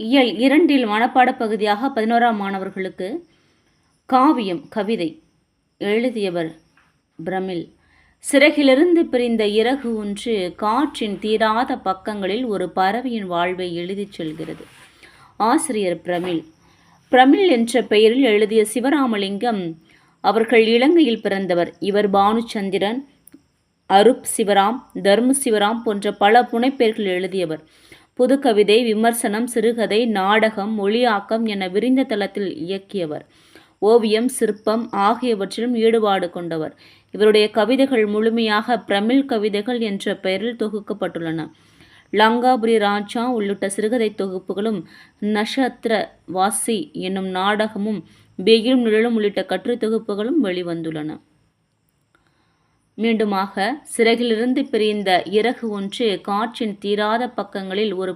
இயல் இரண்டில் மனப்பாட பகுதியாக பதினோராம் மாணவர்களுக்கு காவியம் கவிதை எழுதியவர் பிரமிழ் சிறகிலிருந்து பிரிந்த இறகு ஒன்று காற்றின் தீராத பக்கங்களில் ஒரு பறவையின் வாழ்வை எழுதிச் செல்கிறது. ஆசிரியர் பிரமிழ் பிரமிழ் என்ற பெயரில் எழுதிய சிவராமலிங்கம் அவர்கள் இலங்கையில் பிறந்தவர். இவர் பானுச்சந்திரன் அருப் சிவராம் தர்ம சிவராம் போன்ற பல புனைப்பெயர்கள் எழுதியவர். புதுக்கவிதை விமர்சனம் சிறுகதை நாடகம் மொழியாக்கம் என விரிந்த தளத்தில் இயக்கியவர். ஓவியம் சிற்பம் ஆகியவற்றிலும் ஈடுபாடு கொண்டவர். இவருடைய கவிதைகள் முழுமையாக பிரமிழ் கவிதைகள் என்ற பெயரில் தொகுக்கப்பட்டுள்ளன. லங்காபுரி ராஜா உள்ளிட்ட சிறுகதை தொகுப்புகளும் நஷத்திர வாசி என்னும் நாடகமும் வெயிலும் நிழலும் உள்ளிட்ட கற்றுத் தொகுப்புகளும் வெளிவந்துள்ளன. மீண்டுமாக சிறகிலிருந்து பிரிந்த இறகு ஒன்று காற்றின் தீராத பக்கங்களில் ஒரு